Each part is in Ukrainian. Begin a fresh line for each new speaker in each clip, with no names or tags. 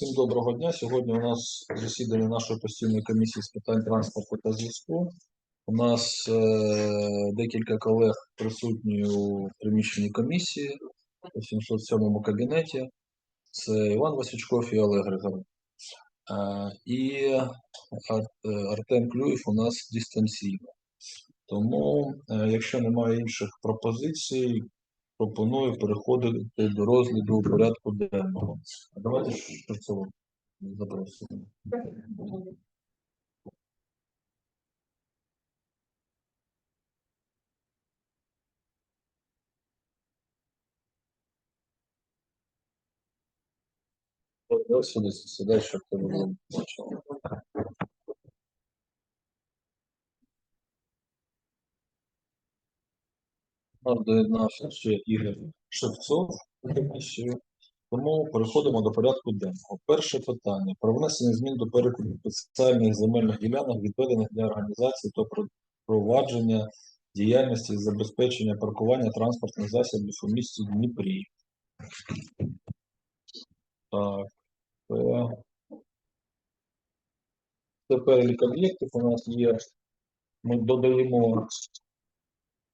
Всім доброго дня. Сьогодні у нас засідання нашої постійної комісії з питань транспорту та зв'язку. У нас е, декілька колег присутні у приміщенні комісії у 707 кабінеті. Це Іван Васючков і Олег Григоров. Е, і Ар- е, Артем Клюєв у нас дистанційно. Тому, е, якщо немає інших пропозицій, пропоную переходити до розгляду порядку денного. А Давайте Шевцову запросимо. Ось сюди сідай, щоб ти. Доєднався ще Ігор Шевцов. Тому переходимо до порядку денного. Перше питання про внесення змін до переліку спеціальних земельних ділянок, відведених для організації та провадження діяльності з забезпечення паркування транспортних засобів у місті Дніпрі. Так, це, це перелік об'єктів у нас є. Ми додаємо.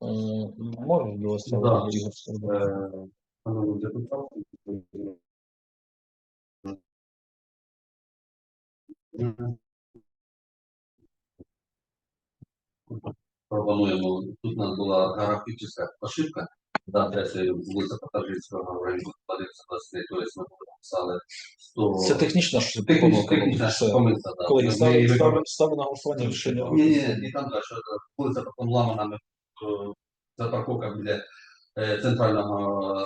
Можеш до вас
Да.
Ігор Сергійович?
Е, депутати, пропонуємо. Тут у нас була графічна ошибка за адресою вулиця Потажинського району, Владимира 23, тобто ми написали 100...
Це технічна ж помилка.
технічна
Все.
помилка, так.
Колеги, ставлю, на голосування рішення.
Ні, ні, і там далі. Вулиця потім ламана за парковка біля е, центрального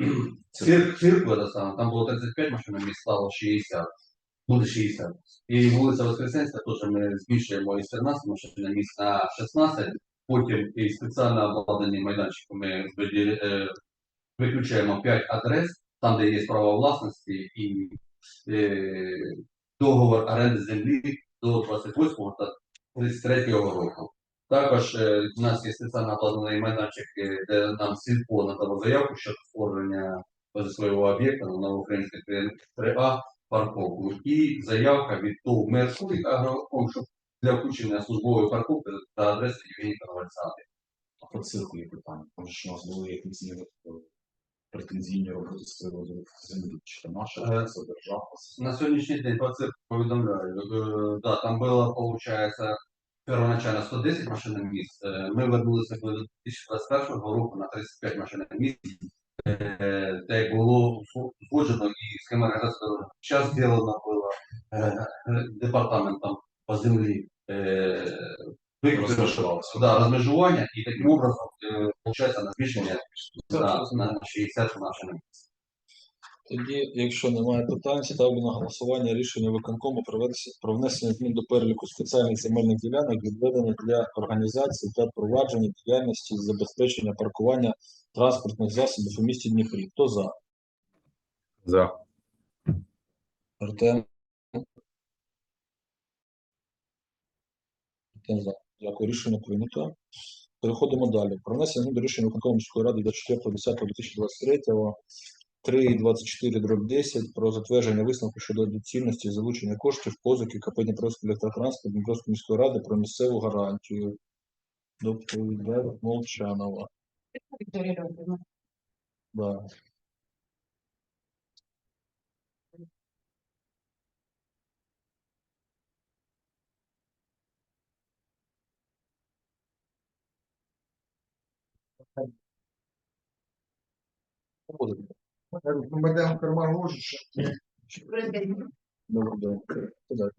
е, цирк, цирку, там було 35 машин, місць стало 60, буде 60. І вулиця Воскресенська теж ми збільшуємо із 13 машин на місць на 16, потім і спеціально обладнані майданчики ми виключаємо 5 адрес, там, де є право власності і договор оренди землі до 28 та 33 року. Також е, у нас є спеціально обладнаний майданчик, е, де нам сільпо надало заявку щодо створення свого об'єкта на новоукраїнській 3А парковку. І заявка від ТОВ Меркурій Агроком, для включення службової парковки та адреси Євгенії Коновальцяти.
По цирку є питання. Же ж у нас були якісь е, претензійні роботи з приводу землі. Чи це наша, чи це держава?
На сьогоднішній день по цирку повідомляю. Да, там було, виходить, первоначально 110 машин місць. Е, Ми вернулися до 2021 року на 35 машин місць, е, де було узгоджено і схема дороги. Зараз зроблено було е, департаментом по землі. е,
Розмежувалося.
Да, розмежування, і таким образом виходить на збільшення на 60 машин місць.
Тоді, якщо немає питань, ставлю на голосування рішення виконкому про внесення змін до переліку спеціальних земельних ділянок, відведених для організації та провадження діяльності з забезпечення паркування транспортних засобів у місті Дніпрі. Хто за?
За.
Артем? Артем за. Дякую, рішення прийнято. Переходимо далі. Про внесення змін до рішення виконкому міської ради 24.10.2023 3.24 дроб 10 про затвердження висновку щодо доцільності залучення коштів позики КП Дніпровський електротранспорт Дніпровської міської ради про місцеву гарантію. Доповідає Молчанова.
Вікторія Леонтівна.
Да. Буде.
Медем карман ложиш.
Добре, добре.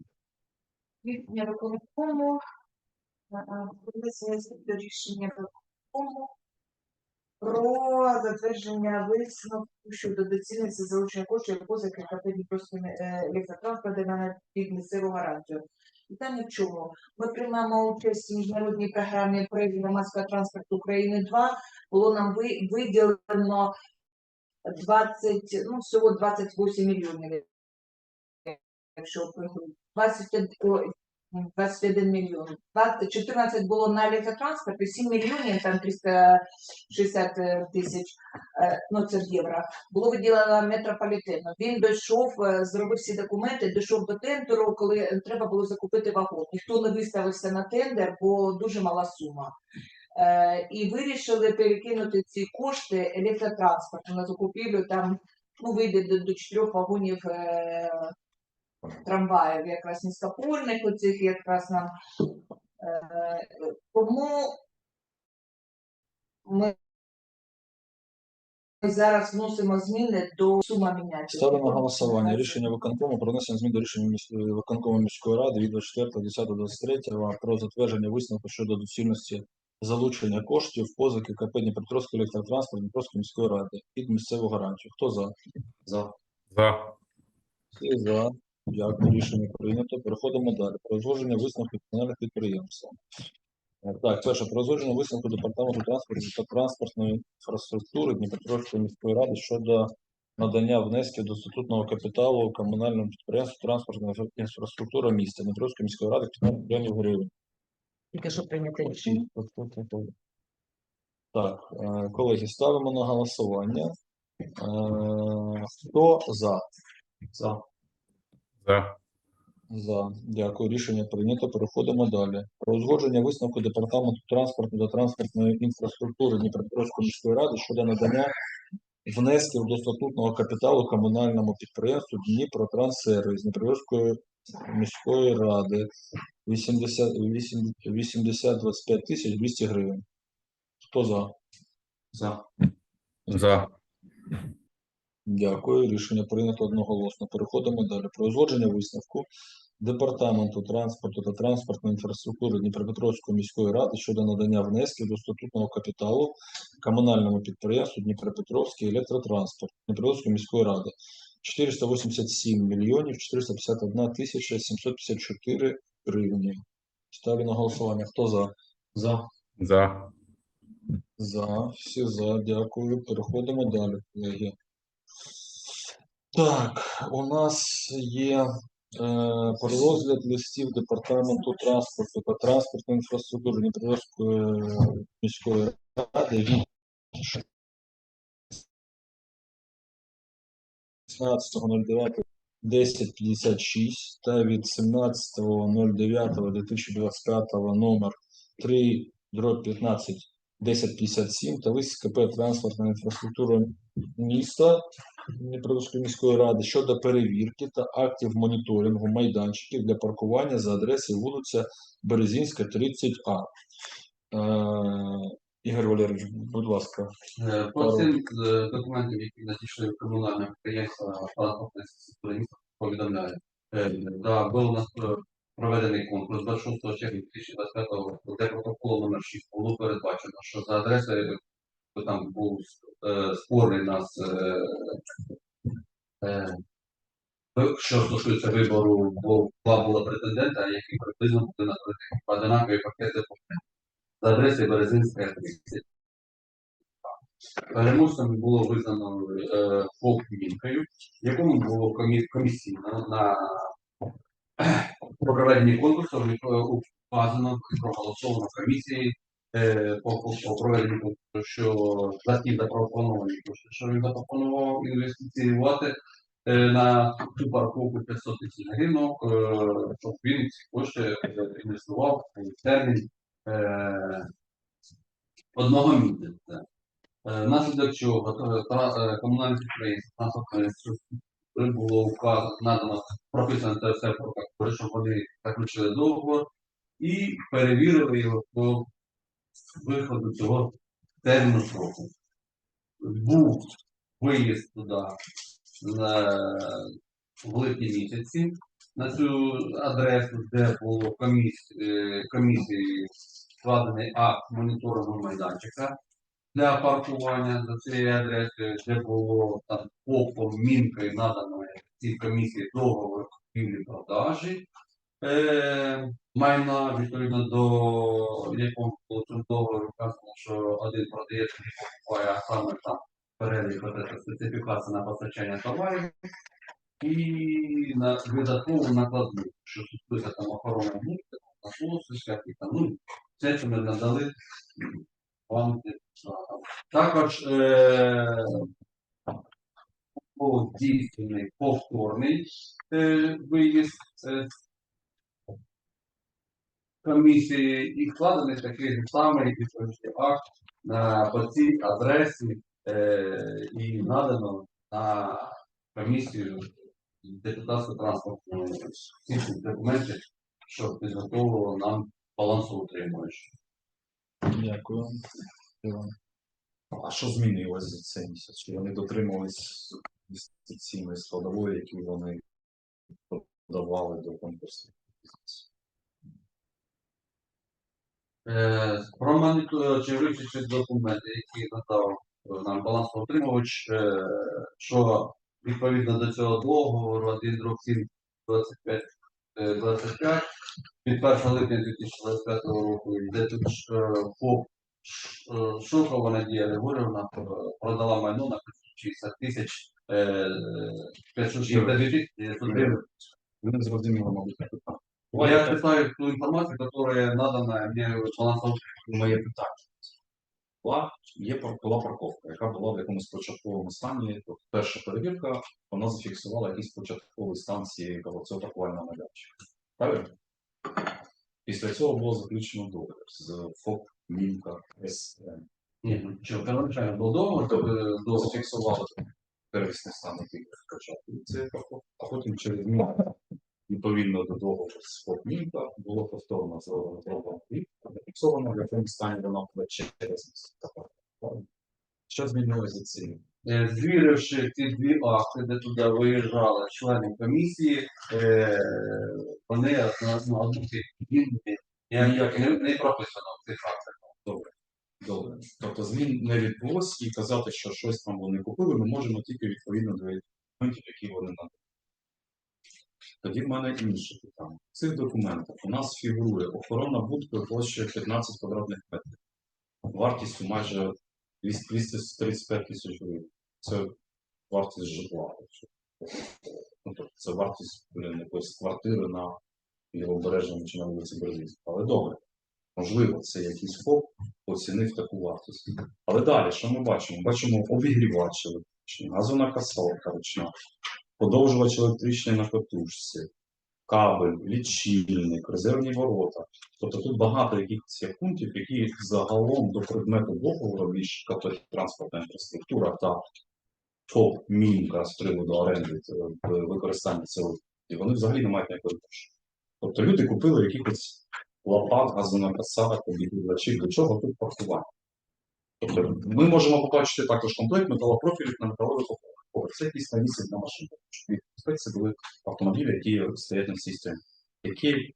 Рішення виконкому, внесення до рішення виконкому про затвердження висновку щодо доцільності залучення коштів позики КП Дніпровської е, електротранспорту на під місцеву гарантію. Питання в чому? Ми приймаємо участь в міжнародній програмі проєкту громадського транспорту України 2. Було нам виділено 20, ну, всього 28 мільйонів. Якщо приходить 21 21 мільйон. 20 14 було на електротранспорт, і 7 мільйонів, там 360 тисяч, е, ну це євро, було виділено метрополітену. Він дійшов, е, зробив всі документи, дійшов до тендеру, коли треба було закупити вагон. Ніхто не виставився на тендер, бо дуже мала сума. Е, і вирішили перекинути ці кошти електротранспорту на закупівлю там ну, вийде до, до чотирьох вагонів е, трамваїв, якраз низькопольних оцих, якраз нам. Е, тому ми зараз вносимо зміни до сума міняється.
Ставлю на голосування рішення виконкому про внесення змін до рішення е, виконкому міської ради від 24.10.23 про затвердження висновку щодо доцільності залучення коштів позики КП Дніпропетровської електротранспорт Дніпровської міської ради під місцеву гарантію. Хто за?
За.
За.
Всі за. Дякую, рішення прийнято. Переходимо далі. Про узгодження висновку комунальних підприємств. Так, перше, про узгодження висновку департаменту транспорту та транспортної інфраструктури Дніпропетровської міської ради щодо надання внесків до статутного капіталу комунальному підприємству транспортна інфра- інфраструктура міста Дніпровської міської ради 15 мільйонів гривень.
Тільки що прийняти рішення.
Так, е, колеги, ставимо на голосування. Е, Хто за?
За.
За.
За. Дякую. Рішення прийнято. Переходимо далі. Про узгодження висновку Департаменту транспорту та транспортної інфраструктури Дніпропетровської міської ради щодо надання внесків до статутного капіталу комунальному підприємству Дніпротранссервіс Дніпропетровської міської ради 80, 80 25 тисяч 200 гривень. Хто за?
За.
За.
Дякую. Рішення прийнято одноголосно. Переходимо далі. Про узгодження висновку Департаменту транспорту та транспортної інфраструктури Дніпропетровської міської ради щодо надання внесків до статутного капіталу комунальному підприємству Дніпропетровський електротранспорт Дніпропетровської міської ради 487 мільйонів 451 тисяча 754 гривні. Ставлю на голосування. Хто за?
За.
За.
За, всі за, дякую. Переходимо далі, колеги. Так, у нас є про розгляд листів Департаменту транспорту та транспортної інфраструктури Дніпропетровської міської ради від 16.09.1056 та від 17.09.2025 номер 3 дроб 15 1057 та лист КП транспортна інфраструктура міста Дніпровської міської ради щодо перевірки та актів моніторингу майданчиків для паркування за адресою вулиця Березінська, 30А. Е, Ігор Валерійович, будь ласка.
Е, По цим е, документам, які надійшли в комунальне підприємство транспортної інфраструктури повідомляю. Е, Да, був у нас е, проведений конкурс 26 червня 2025 року, де протоколом номер 6 було передбачено, що за адресою там був е, спорний нас е, е, що стосується вибору, бо два було претендента, які приблизно були накриті одинакові пакети. За адресою Березинська 30. Переможцем було визнано ФОП Мінкою, якому було комі- комісійно на проведенні конкурсу вказано і проголосовано комісії е, по, по, проведенню що за ті запропоновані кошти, що він запропонував інвестиціювати е, на цю парковку 500 тисяч гривень, е, щоб він ці кошти е, інвестував в термін е, одного місяця. Е, Внаслідок чого е, е, комунальне підприємство було вказано, надано прописано це все протоколі, щоб вони заключили договор і перевірили його виходу цього терміну сроку. Був виїзд туди на, в липні місяці на цю адресу, де було комісії, комісії складений акт моніторингу майданчика для паркування за цією адресою, де було там ФОПом, мінкою надано цій комісії договор купівлі продажі е, майна відповідно до якого договору вказано, що один продається не покупає, а саме там перелік от специфікація на постачання товарів. і на видаткову накладну, що стосується там охорони об'єктів, насосу, всяких там, ну, все, що ми надали вам. Також е, здійснений повторний е, виїзд е, комісії і складений такий самий відповідний акт на по цій адресі е, і надано на комісію депутатського транспорту всі документи, що підготовило нам балансоутримувач.
Дякую.
А що змінилось за цей місяць? Чи вони дотримувались інвестиційної складової, які вони подавали до конкурсу?
Е, Промонітуючи вивчивши документи, які надав е, нам балансоутримувач, е, що відповідно до цього договору 1 друг 7 25 е, 25 від 1 липня 2025 року, де тут е, ФОП Ш- е, Надія Григорівна е, продала майно на 60 тисяч е, 562 тисячі 900 гривень.
Не зрозуміли, мабуть, питання.
Я читаю ту інформацію, яка надана мне балансоутримувачем.
моє питання. Була, є була парковка, яка була в якомусь початковому стані. Тобто перша перевірка, вона зафіксувала якісь початкові станції цього паркувального майданчика. Правильно? Після цього було заключено договір з ФОП Мімка СМ.
Ні, ну що, первоначально був договор, то е.
Зафіксували первісний стан, який спочатку це парковка, а потім через місяць, відповідно до договору з було повторно зроблено і зафіксовано, в якому стані воно через місяць. Що змінилося за цим?
Е, Звіривши ці дві акти, де туди виїжджали члени комісії, е, вони на на ніяк не, прописано в цих актах.
Добре. Тобто змін не відбулось і казати, що щось там вони купили, ми можемо тільки відповідно до документів, які вони надають. Тоді в мене інше питання. В цих документах у нас фігурує охорона будки площею 15 квадратних метрів. Вартістю майже 235 тисяч гривень. Це вартість житла. Ну, тобто це вартість блін, якоїсь квартири на лівобережному чи на вулиці Березівська. Але добре. Можливо, це якийсь ФОП оцінив таку вартість. Але далі, що ми бачимо? Бачимо обігрівач електричний, газовна касалка ручна, подовжувач електричний на катушці, кабель, лічильник, резервні ворота. Тобто тут багато якихось пунктів, які загалом до предмету договору між транспортна інфраструктура та ФОП Мінка з приводу оренди е, використання цього, і вони взагалі не мають ніякої відношення. Тобто люди купили якихось лопат, газонокосарок, обігрівачів, до чого тут паркування. Тобто ми можемо побачити також комплект металопрофілів на металових опорах. Це якісь навіси для машин. Це були автомобілі, які стоять на цій системі, Які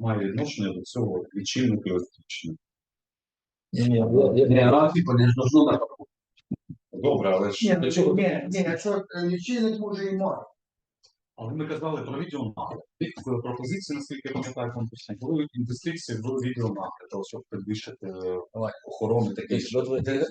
мають відношення до цього лічильника електричного.
Не ж номер.
Добре, але ж
Ні, ну, ні, ні, якщо лічильник може і має.
Але ми казали про відеонагляд. Тих е, пропозицій, наскільки я пам'ятаю, конкурсні, були інвестиції в але щоб підвищити е, охорону таких.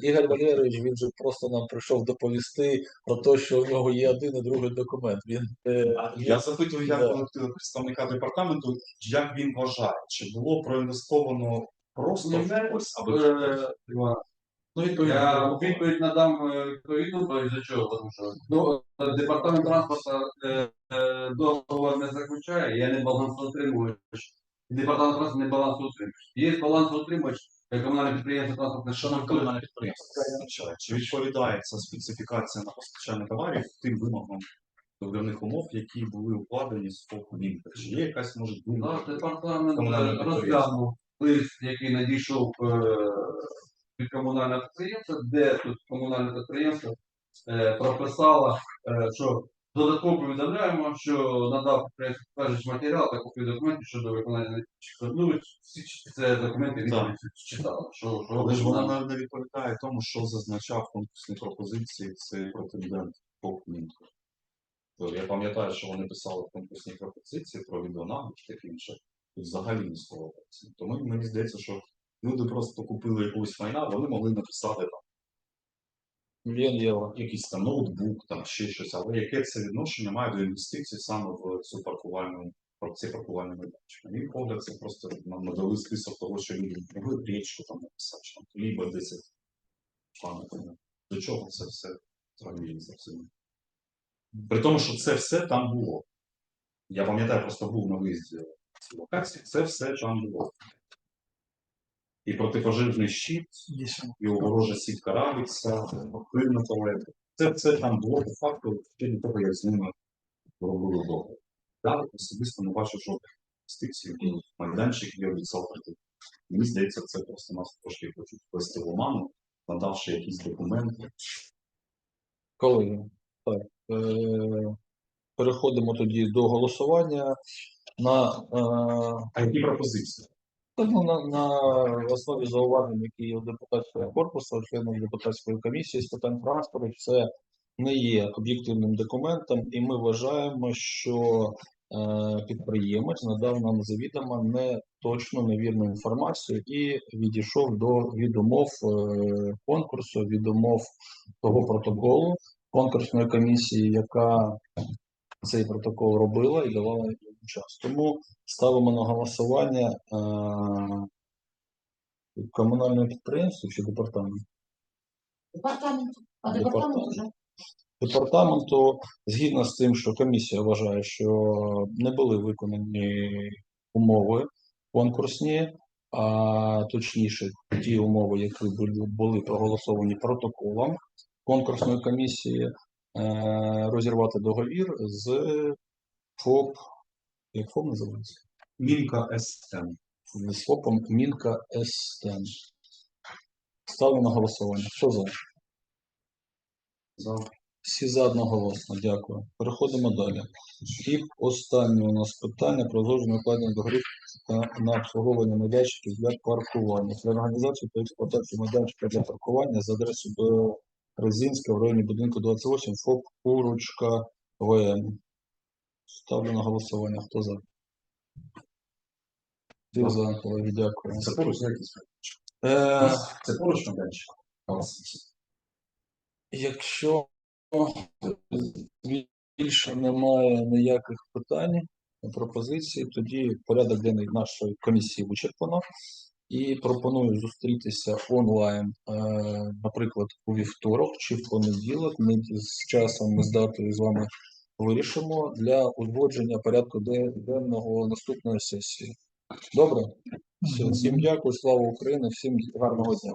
Ігор Валерійович, він же просто нам прийшов доповісти про те, що у нього є один і другий документ. Він е,
Я запитую, як
Да.
представника департаменту, як він вважає, чи було проінвестовано просто в ось, аби
Е,
ну, відповідно,
Я відповідь надам е, відповідну, бо за чого, тому що ну, е, департамент транспорту е, е, договор не заключає, я не балансоутримувач. Департамент транспорту не балансоутримувач. Є балансоутримувач е, комунальне підприємство транспортне
що нам комунальне підприємство означає? Чи відповідає ця специфікація на постачання товарів тим вимогам договірних умов, які були укладені з ФОП Вінка? Чи є якась може
Наш
думка?
департамент
Комунальне підприємство.
розглянув лист, який надійшов е, від комунального підприємства, де тут комунальне підприємство е, прописало, е, що додатково повідомляємо, що надав підприємство підтверджуючий матеріал та копію документів щодо виконання ну, всі це документи від
Так.
читали. Що, що
Але ж вона не- не відповідає тому, що зазначав в конкурсній пропозиції цей претендент ФОП Вінка. Я пам'ятаю, що вони писали в конкурсній пропозиції про відеонагляд і таке інше. Взагалі не слово. Тому мені здається, що люди просто купили якусь майна, вони могли написати там
Мільйон євро.
якийсь там ноутбук, там ще щось, але яке це відношення має до інвестицій саме в цю паркувальну про ці паркувальні майданчики. Мій погляд, це просто нам надали список того, що люди могли річку там написати, що там либо 10 пам'ятаємо. До чого це все взагалі зовсім. При тому, що це все там було. Я пам'ятаю, просто був на виїзді в локації, це все там було. І протипожежний щит, і ворожа сітка рабиться, пильно туалет. Це все там було по факту ще до того, як з ними робили договір. Я особисто не бачу жодних інвестицій, в майданчик є обіцяв прийти. Мені здається, це просто нас трошки хочуть ввести в оману, надавши якісь документи.
Колеги, так. Е- переходимо тоді до голосування на, е-
А які пропозиції?
Ну, на, на основі зауважень, які є у депутатського корпусу, членів депутатської комісії з питань транспорту, це не є об'єктивним документом, і ми вважаємо, що е, підприємець надав нам завідомо не точну невірну інформацію і відійшов до від умов е, конкурсу, від умов того протоколу конкурсної комісії, яка цей протокол робила і давала час. Тому ставимо на голосування е, комунальне підприємство чи департамент?
Департамент. А
Департамент.
уже.
Департаменту, згідно з тим, що комісія вважає, що не були виконані умови конкурсні, а точніше ті умови, які були- були проголосовані протоколом конкурсної комісії, е, розірвати договір з ФОП, як ФОП називається?
Мінка СТМ.
з ФОПом Мінка СТЕН. Ставлю на голосування. Хто за?
За.
Всі за одноголосно, дякую. Переходимо далі. І останнє у нас питання про зложення укладення договорів та на обслуговування майданчиків для паркування. Для організації та експлуатації майданчика для паркування за адресою до Резинська в районі будинку 28 ФОП Курочка ВМ. Ставлю на голосування. Хто за? Всі за, колеги, дякую.
Це поруч якісь.
Е,
Це поруч майданчик.
Якщо більше немає ніяких питань, пропозицій, тоді порядок денний нашої комісії вичерпано. І пропоную зустрітися онлайн, е, наприклад, у вівторок чи в понеділок. Ми з часом, ми з датою з вами вирішимо для узгодження порядку денного наступної сесії. Добре? Все, всім дякую, слава Україні, всім гарного дня.